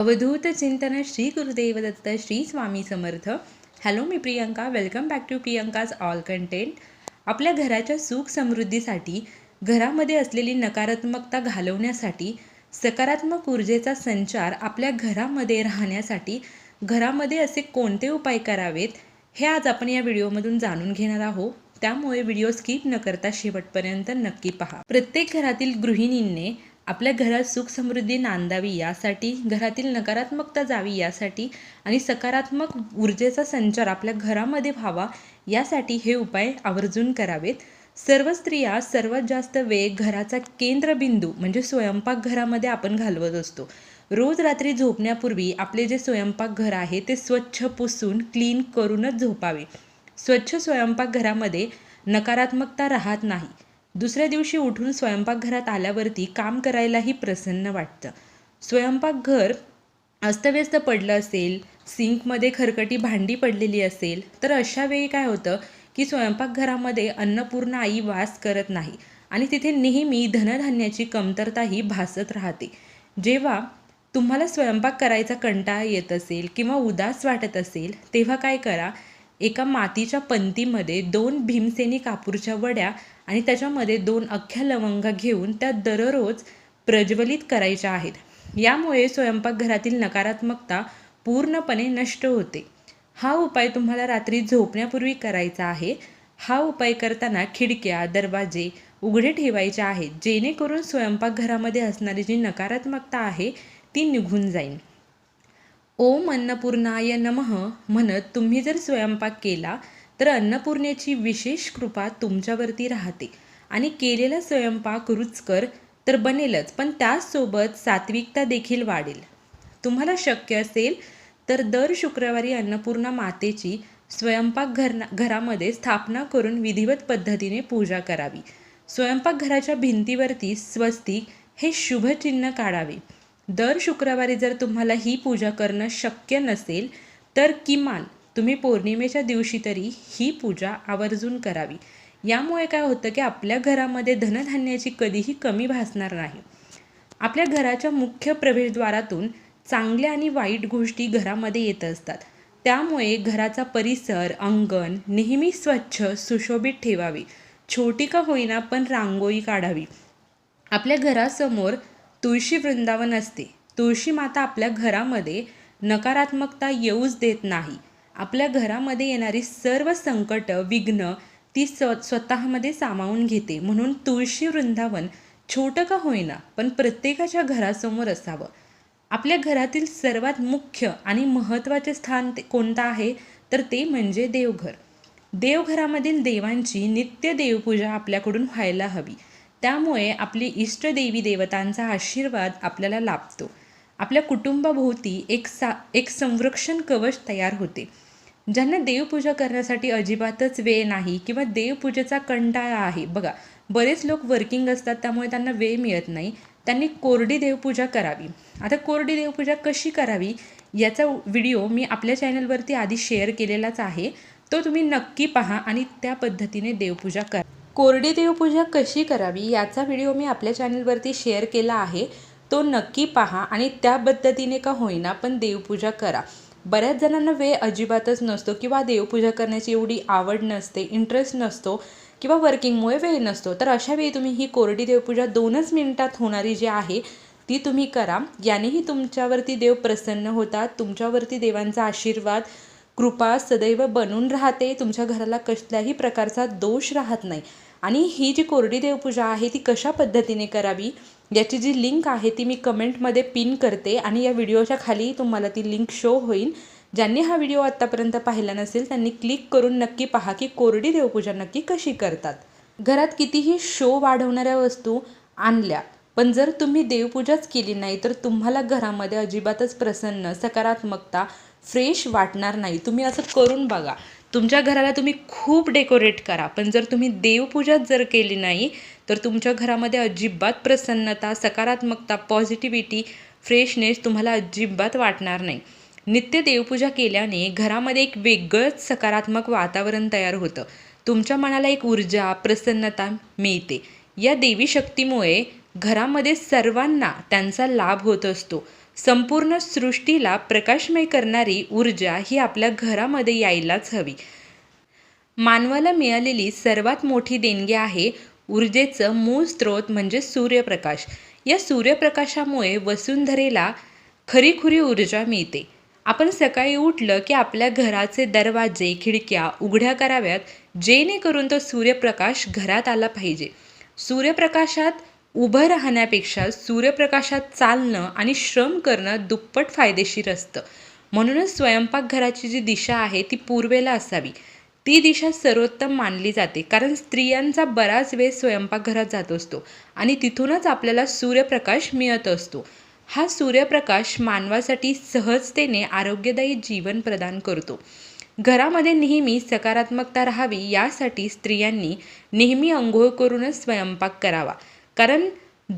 अवधूत चिंतन Shri Gurudev Datta Shri Swami Samarth. Hello me Priyanka. Welcome back to Priyanka's all content आपल्या घराच्या सुख समृद्धीसाठी घरामध्ये असलेली नकारात्मकता घालवण्यासाठी सकारात्मक ऊर्जेचा संचार आपल्या घरामध्ये राहण्यासाठी घरामध्ये असे कोणते उपाय करावेत हे आज आपण या व्हिडिओमधून जाणून घेणार आहोत. त्यामुळे व्हिडिओ स्किप न करता शेवटपर्यंत नक्की पहा. प्रत्येक घरातील गृहिणींनी आपल्या घरात सुख समृद्धी नांदावी यासाठी घरातील नकारात्मकता जावी यासाठी आणि सकारात्मक ऊर्जेचा संचार आपल्या घरामध्ये व्हावा यासाठी हे उपाय आवर्जून करावेत. सर्व स्त्रिया सर्वात जास्त वेळ घराचा केंद्रबिंदू म्हणजे स्वयंपाकघरामध्ये आपण घालवत असतो. रोज रात्री झोपण्यापूर्वी आपले जे स्वयंपाकघर आहे ते स्वच्छ पुसून क्लीन करूनच झोपावे. स्वच्छ स्वयंपाकघरामध्ये नकारात्मकता राहत नाही. दुसऱ्या दिवशी उठून स्वयंपाकघरात आल्यावरती काम करायलाही प्रसन्न वाटतं. स्वयंपाकघर अस्तव्यस्त पडलं असेल सिंकमध्ये खरकटी भांडी पडलेली असेल तर अशा वेळी काय होतं की स्वयंपाकघरामध्ये अन्नपूर्ण आई वास करत नाही आणि तिथे नेहमी धनधान्याची कमतरताही भासत राहते. जेव्हा तुम्हाला स्वयंपाक करायचा कंटाळा येत असेल किंवा उदास वाटत असेल तेव्हा काय करा एका मातीच्या पंतीमध्ये दोन भीमसेनी कापूरच्या वड्या आणि त्याच्यामध्ये दोन अख्ख्या लवंगा घेऊन त्या दररोज प्रज्वलित करायच्या आहेत. यामुळे स्वयंपाकघरातील नकारात्मकता पूर्णपणे नष्ट होते. हा उपाय तुम्हाला रात्री झोपण्यापूर्वी करायचा आहे. हा उपाय करताना खिडक्या दरवाजे उघडे ठेवायचे आहेत. जेणेकरून स्वयंपाकघरामध्ये असणारी जी नकारात्मकता आहे ती निघून जाईल. ओम अन्नपूर्णाय नमः म्हणत तुम्ही जर स्वयंपाक केला तर अन्नपूर्णेची विशेष कृपा तुमच्यावरती राहते. आणि केलेला स्वयंपाक रुचकर तर बनेलच पण त्याचसोबत सात्विकता देखील वाढेल. तुम्हाला शक्य असेल तर दर शुक्रवारी अन्नपूर्णा मातेची स्वयंपाकघर घरामध्ये स्थापना करून विधिवत पद्धतीने पूजा करावी. स्वयंपाकघराच्या भिंतीवरती स्वस्तिक हे शुभचिन्ह काढावे. दर शुक्रवारी जर तुम्हाला ही पूजा करणं शक्य नसेल तर किमान तुम्ही पौर्णिमेच्या दिवशी तरी ही पूजा आवर्जून करावी. यामुळे काय होतं की आपल्या घरामध्ये धनधान्याची कधीही कमी भासणार नाही. आपल्या घराच्या मुख्य प्रवेशद्वारातून चांगल्या आणि वाईट गोष्टी घरामध्ये येत असतात. त्यामुळे घराचा परिसर अंगण नेहमी स्वच्छ सुशोभित ठेवावी. छोटी का होईना पण रांगोळी काढावी. आपल्या घरासमोर तुळशी वृंदावन असते. तुळशी माता आपल्या घरामध्ये नकारात्मकता येऊच देत नाही. आपल्या घरामध्ये येणारी सर्व संकट विघ्न ती स्व स्वतःमध्ये सामावून घेते. म्हणून तुळशी वृंदावन छोटं का होईना पण प्रत्येकाच्या घरासमोर असावं. आपल्या घरातील सर्वात मुख्य आणि महत्त्वाचे स्थान ते कोणतं आहे? तर ते म्हणजे देवघर. देवघरामधील देवांची नित्य देवपूजा आपल्याकडून व्हायला हवी. त्यामुळे आपली इष्टदेवी देवतांचा आशीर्वाद आपल्याला लाभतो. आपल्या कुटुंबाभोवती एक सा एक संरक्षण कवच तयार होते. ज्यांना देवपूजा करण्यासाठी अजिबातच वेळ नाही किंवा देवपूजेचा कंटाळा आहे. बघा बरेच लोक वर्किंग असतात त्यामुळे त्यांना वेळ मिळत नाही. त्यांनी कोरडी देवपूजा करावी. आता कोरडी देवपूजा कशी करावी? याचा व्हिडिओ मी आपल्या चॅनलवरती आधी शेअर केलेलाच आहे. तो तुम्ही नक्की पहा आणि त्या पद्धतीने देवपूजा करा. कोरडी देवपूजा कशी करावी याचा व्हिडिओ मी आपल्या चॅनलवरती शेअर केला आहे. तो नक्की पहा आणि त्या पद्धतीने का होईना पण देवपूजा करा. बऱ्याच जणांना वेळ अजिबातच नसतो किंवा देवपूजा करण्याची एवढी आवड नसते इंटरेस्ट नसतो किंवा वर्किंगमुळे वेळ नसतो. तर अशा वेळी तुम्ही ही कोरडी देवपूजा दोनच मिनिटात होणारी जी आहे ती तुम्ही करा. यानेही तुमच्यावरती देव प्रसन्न होतात तुमच्यावरती देवांचा आशीर्वाद कृपा सदैव बनून राहते. तुमच्या घराला कसल्याही प्रकारचा दोष राहत नाही. आणि ही जी कोरडी देवपूजा आहे ती कशा पद्धतीने करावी? याची जी लिंक आहे ती मी कमेंटमध्ये पिन करते आणि या व्हिडिओच्या खाली तुम्हाला ती लिंक शो होईल. ज्यांनी हा व्हिडिओ आत्तापर्यंत पाहिला नसेल त्यांनी क्लिक करून नक्की पहा की कोरडी देवपूजा नक्की कशी करतात. घरात कितीही शो वाढवणाऱ्या वस्तू आणल्या पण जर तुम्ही देवपूजाच केली नाही तर तुम्हाला घरामध्ये अजिबातच प्रसन्न सकारात्मकता फ्रेश वाटणार नाही. तुम्ही असं करून बघा. तुमच्या घराला तुम्ही खूप डेकोरेट करा. पण जर तुम्ही देवपूजाच जर केली नाही तर तुमच्या घरामध्ये अजिबात प्रसन्नता सकारात्मकता पॉझिटिव्हिटी फ्रेशनेस तुम्हाला अजिबात वाटणार नाही. नित्य देवपूजा केल्याने घरामध्ये एक वेगळंच सकारात्मक वातावरण तयार होतं. तुमच्या मनाला एक ऊर्जा प्रसन्नता मिळते. या देवी शक्तीमुळे घरामध्ये सर्वांना त्यांचा लाभ होत असतो. संपूर्ण सृष्टीला प्रकाशमय करणारी ऊर्जा ही आपल्या घरामध्ये यायलाच हवी. मानवाला मिळालेली सर्वात मोठी देणगी आहे ऊर्जेचं मूळ स्रोत म्हणजे सूर्यप्रकाश. या सूर्यप्रकाशामुळे वसुंधरेला खरीखुरी ऊर्जा मिळते. आपण सकाळी उठलं की आपल्या घराचे दरवाजे खिडक्या उघड्या कराव्यात जेणेकरून तो सूर्यप्रकाश घरात आला पाहिजे. सूर्यप्रकाशात उभं राहण्यापेक्षा सूर्यप्रकाशात चालणं आणि श्रम करणं दुप्पट फायदेशीर असतं. म्हणूनच स्वयंपाकघराची जी दिशा आहे ती पूर्वेला असावी. ती दिशा सर्वोत्तम मानली जाते कारण स्त्रियांचा बराच वेळ स्वयंपाकघरात जात असतो आणि तिथूनच आपल्याला सूर्यप्रकाश मिळत असतो. हा सूर्यप्रकाश मानवासाठी सहजतेने आरोग्यदायी जीवन प्रदान करतो. घरामध्ये नेहमी सकारात्मकता राहावी यासाठी स्त्रियांनी नेहमी अंघोळ करूनच स्वयंपाक करावा. कारण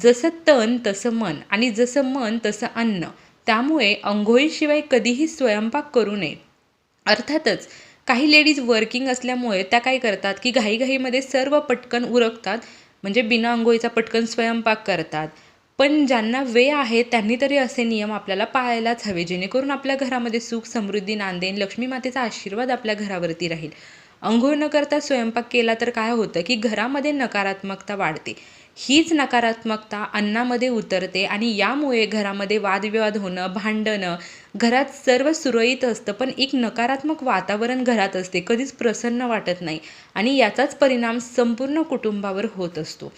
जसं तन तसं मन आणि जसं मन तसं अन्न. त्यामुळे अंघोळीशिवाय कधीही स्वयंपाक करू नये. अर्थातच काही लेडीज वर्किंग असल्यामुळे त्या काय करतात की घाईघाईमध्ये सर्व पटकन उरकतात म्हणजे बिना अंघोळीचा पटकन स्वयंपाक करतात. पण ज्यांना वेळ आहे त्यांनी तरी असे नियम आपल्याला पाळायलाच हवे जेणेकरून आपल्या घरामध्ये सुख समृद्धी नांदेन लक्ष्मी मातेचा आशीर्वाद आपल्या घरावरती राहील. अंघोळ न करता स्वयंपाक केला तर काय होतं की घरामध्ये नकारात्मकता वाढते. हीच नकारात्मकता अन्नामध्ये उतरते आणि यामुळे घरामध्ये वादविवाद होणं भांडणं घरात सर्व सुरळीत असतं पण एक नकारात्मक वातावरण घरात असते कधीच प्रसन्न वाटत नाही आणि याचाच परिणाम संपूर्ण कुटुंबावर होत असतो.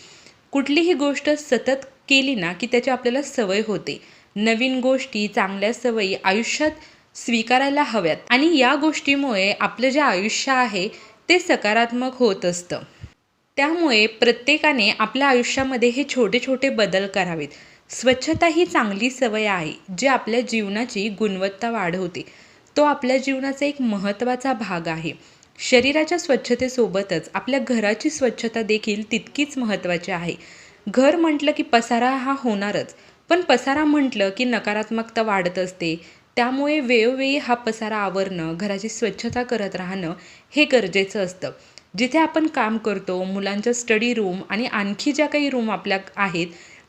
कुठलीही गोष्ट सतत केली ना की त्याची आपल्याला सवय होते. नवीन गोष्टी चांगल्या सवयी आयुष्यात स्वीकारायला हव्यात. आणि या गोष्टीमुळे आपलं जे आयुष्य आहे ते सकारात्मक होत असतं. त्यामुळे प्रत्येकाने आपल्या आयुष्यामध्ये हे छोटे छोटे बदल करावेत. स्वच्छता ही चांगली सवय आहे जी आपल्या जीवनाची गुणवत्ता वाढवते. तो आपल्या जीवनाचा एक महत्त्वाचा भाग आहे. शरीराच्या स्वच्छतेसोबतच आपल्या घराची स्वच्छता देखील तितकीच महत्त्वाची आहे. घर म्हटलं की पसारा हा होणारच पण पसारा म्हटलं की नकारात्मकता वाढत असते त्यामुळे वेळोवेळी हा पसारा आवरणं घराची स्वच्छता करत राहणं हे गरजेचं असतं. जिथे आपण काम करतो मुलांच्या स्टडी रूम आणि आणखी ज्या काही रूम आपल्या आहेत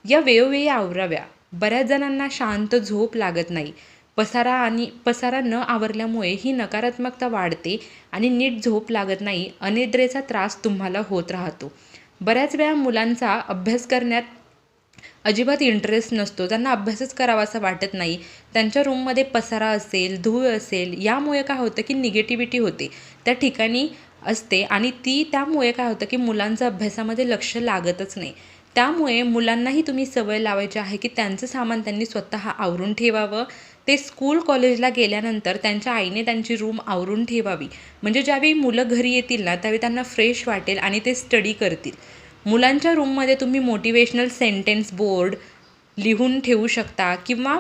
या वेळोवेळी आवराव्या. बऱ्याच जणांना शांत झोप लागत नाही. पसारा आणि पसारा न आवरल्यामुळे ही नकारात्मकता वाढते आणि नीट झोप लागत नाही अनिद्रेचा त्रास तुम्हाला होत राहतो. बऱ्याच वेळा मुलांचा अभ्यास करण्यात अजिबात इंटरेस्ट नसतो. त्यांना अभ्यासच करावा असं वाटत नाही. त्यांच्या रूममध्ये पसारा असेल धूळ असेल यामुळे काय होतं की निगेटिव्हिटी होते. त्या ठिकाणी असते आणि ती त्यामुळे काय होतं की मुलांचं अभ्यासामध्ये लक्ष लागतच नाही. त्यामुळे मुलांनाही तुम्ही सवय लावायची आहे की त्यांचं सामान त्यांनी स्वतः आवरून ठेवावं. ते स्कूल कॉलेजला गेल्यानंतर त्यांच्या आईने त्यांची रूम आवरून ठेवावी. म्हणजे ज्यावेळी मुलं घरी येतील ना त्यावेळी त्यांना फ्रेश वाटेल आणि ते स्टडी करतील. मुलांच्या रूममध्ये तुम्ही मोटिवेशनल सेंटेन्स बोर्ड लिहून ठेवू शकता किंवा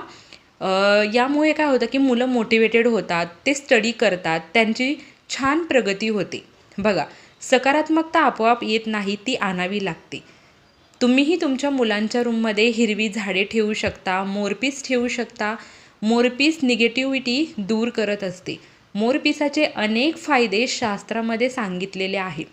यामुळे काय होतं की मुलं मोटिवेटेड होतात ते स्टडी करतात त्यांची छान प्रगती होते. बघा सकारात्मकता आपोआप येत नाही ती आणावी लागते. तुम्हीही तुमच्या मुलांच्या रूममध्ये हिरवी झाडे ठेवू शकता मोरपीस ठेवू शकता. मोरपीस निगेटिव्हिटी दूर करत असते. मोरपिसाचे अनेक फायदे शास्त्रामध्ये सांगितलेले आहेत.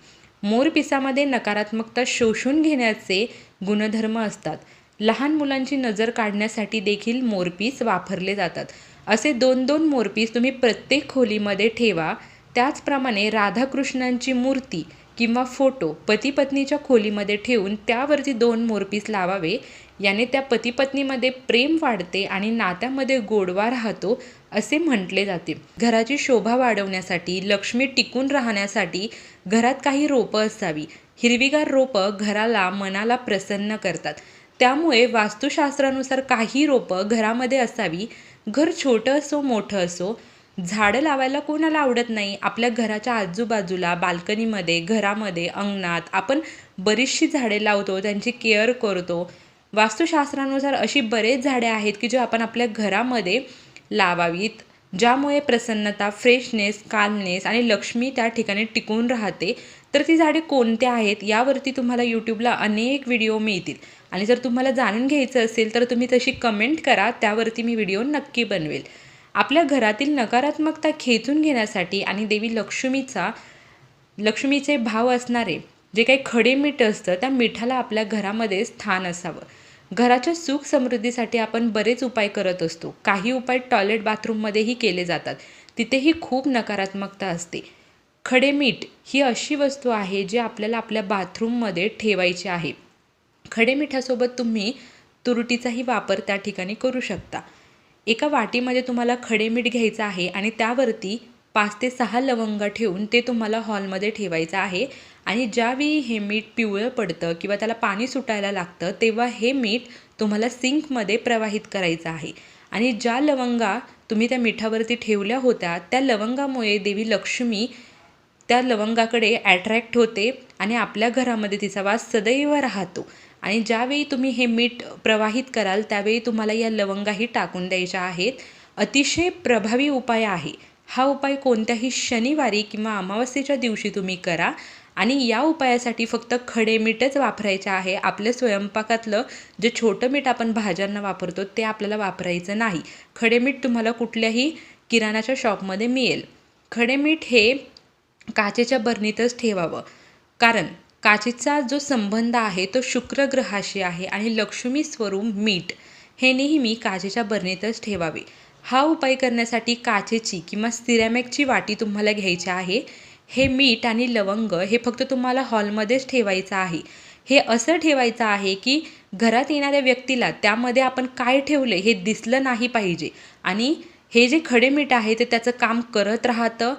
मोरपिसामध्ये नकारात्मकता शोषून घेण्याचे गुणधर्म असतात. लहान मुलांची नजर काढण्यासाठी देखील मोरपीस वापरले जातात. असे दोन दोन मोरपीस तुम्ही प्रत्येक खोलीमध्ये ठेवा. त्याचप्रमाणे राधाकृष्णांची मूर्ती किंवा फोटो पती पत्नीच्या खोलीमध्ये ठेवून त्यावरती दोन मोरपीस लावावे. याने त्या पतीपत्नीमध्ये प्रेम वाढते आणि नात्यामध्ये गोडवा राहतो असे म्हटले जाते. घराची शोभा वाढवण्यासाठी लक्ष्मी टिकून राहण्यासाठी घरात काही रोपं असावी. हिरवीगार रोपं घराला मनाला प्रसन्न करतात. त्यामुळे वास्तुशास्त्रानुसार काही रोपं घरामध्ये असावी. घर छोटं असो मोठं असो झाडं लावायला कोणाला आवडत नाही. आपल्या घराच्या आजूबाजूला बाल्कनीमध्ये घरामध्ये अंगणात आपण बरीचशी झाडे लावतो त्यांची केअर करतो. वास्तुशास्त्रानुसार अशी बरेच झाडे आहेत की जे आपण आपल्या घरामध्ये लावावीत ज्यामुळे प्रसन्नता फ्रेशनेस कालनेस आणि लक्ष्मी त्या ठिकाणी टिकून राहते. तर ती झाडे कोणत्या आहेत यावरती तुम्हाला यूट्यूबला अनेक व्हिडिओ मिळतील. आणि जर तुम्हाला जाणून घ्यायचं असेल तर तुम्ही तशी कमेंट करा त्यावरती मी व्हिडिओ नक्की बनवेल. आपल्या घरातील नकारात्मकता खेचून घेण्यासाठी आणि देवी लक्ष्मीचा लक्ष्मीचे भाव असणारे जे काही खडे मीठ असतं त्या मिठाला आपल्या घरामध्ये स्थान असावं. घराच्या सुख समृद्धीसाठी आपण बरेच उपाय करत असतो. काही उपाय टॉयलेट बाथरूममध्येही केले जातात. तिथेही खूप नकारात्मकता असते. खडे मीठ ही अशी वस्तू आहे जी आपल्याला आपल्या बाथरूममध्ये ठेवायची आहे. खडे मिठासोबत तुम्ही तुरटीचाही वापर त्या ठिकाणी करू शकता. एका वाटीमध्ये तुम्हाला खडे मीठ घ्यायचं आहे आणि त्यावरती पाच ते सहा लवंग ठेवून ते तुम्हाला हॉलमध्ये ठेवायचं आहे. आणि ज्यावेळी हे मीठ पिवळं पडतं किंवा त्याला पाणी सुटायला लागतं तेव्हा हे मीठ तुम्हाला सिंकमध्ये प्रवाहित करायचं आहे. आणि ज्या लवंगा तुम्ही त्या मिठावरती ठेवल्या होत्या त्या लवंगामुळे देवी लक्ष्मी त्या लवंगाकडे ॲट्रॅक्ट होते आणि आपल्या घरामध्ये तिचा वास सदैव राहतो. आणि ज्यावेळी तुम्ही हे मीठ प्रवाहित कराल त्यावेळी तुम्हाला या लवंगाही टाकून द्यायच्या आहेत. अतिशय प्रभावी उपाय आहे. हा उपाय कोणत्याही शनिवारी किंवा अमावस्येच्या दिवशी तुम्ही करा. आणि या उपायासाठी फक्त खडे मीठच वापरायचे आहे. आपल्या स्वयंपाकातलं जे छोटं मीठ आपण भाज्यांना वापरतो ते आपल्याला वापरायचं नाही. खडे मीठ तुम्हाला कुठल्याही किराणाच्या शॉपमध्ये मिळेल. खडे मीठ हे काचेच्या बरणीतच ठेवावं. कारण काचेचा जो संबंध आहे तो शुक्र ग्रहाशी आहे आणि लक्ष्मी स्वरूप मीठ हे नेहमी काचेच्या बरणीतच ठेवावे. हा उपाय करण्यासाठी काचेची किंवा सिरॅमिकची वाटी तुम्हाला घ्यायची आहे. हे मीठ आणि लवंग हे फक्त तुम्हाला हॉलमध्येच ठेवायचं आहे. हे असं ठेवायचं आहे की घरात येणाऱ्या व्यक्तीला त्यामध्ये आपण काय ठेवले हे दिसलं नाही पाहिजे. आणि हे जे खडे मीठ आहे ते त्याचं काम करत राहतं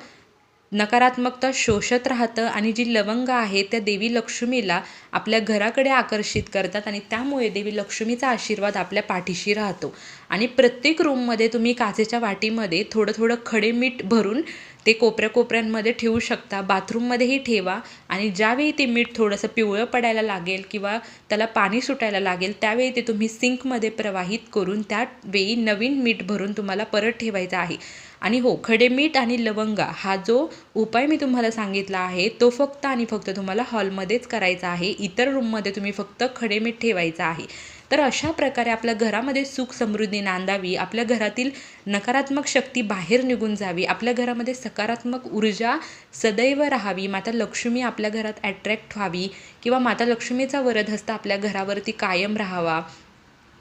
नकारात्मकता शोषत राहतं आणि जी लवंग आहे त्या देवी लक्ष्मीला आपल्या घराकडे आकर्षित करतात आणि त्यामुळे देवी लक्ष्मीचा आशीर्वाद आपल्या पाठीशी राहतो. आणि प्रत्येक रूममध्ये तुम्ही काचेच्या वाटीमध्ये थोडं थोडं खडे मीठ भरून ते कोपऱ्या कोपऱ्यांमध्ये ठेवू शकता. बाथरूममध्येही ठेवा आणि ज्यावेळी ते मीठ थोडंसं पिवळं पडायला लागेल किंवा त्याला पाणी सुटायला लागेल त्यावेळी ते तुम्ही सिंकमध्ये प्रवाहित करून त्यावेळी नवीन मीठ भरून तुम्हाला परत ठेवायचं आहे. आणि हो खडे मीठ आणि लवंगा हा जो उपाय मी तुम्हाला सांगितला आहे तो फक्त आणि फक्त तुम्हाला हॉलमध्येच करायचा आहे. इतर रूममध्ये तुम्ही फक्त खडे मीठ ठेवायचं आहे. तर अशा प्रकारे आपल्या घरामध्ये सुख समृद्धी नांदावी आपल्या घरातील नकारात्मक शक्ती बाहेर निघून जावी आपल्या घरामध्ये सकारात्मक ऊर्जा सदैव राहावी माता लक्ष्मी आपल्या घरात ॲट्रॅक्ट व्हावी किंवा माता लक्ष्मीचा वरदहस्त आपल्या घरावरती कायम राहावा.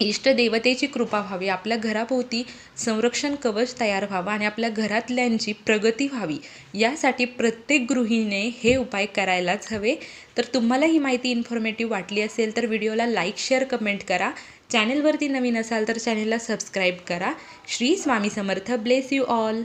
इष्टदेवतेची कृपा व्हावी आपल्या घराभोवती संरक्षण कवच तयार व्हावं आणि आपल्या घरातल्यांची प्रगती व्हावी यासाठी प्रत्येक गृहिणीने हे उपाय करायलाच हवे. तर तुम्हाला ही माहिती इन्फॉर्मेटिव्ह वाटली असेल तर व्हिडिओला लाईक शेअर कमेंट करा. चॅनलवरती नवीन असाल तर चॅनलला सबस्क्राईब करा. Shri Swami Samarth. Bless you all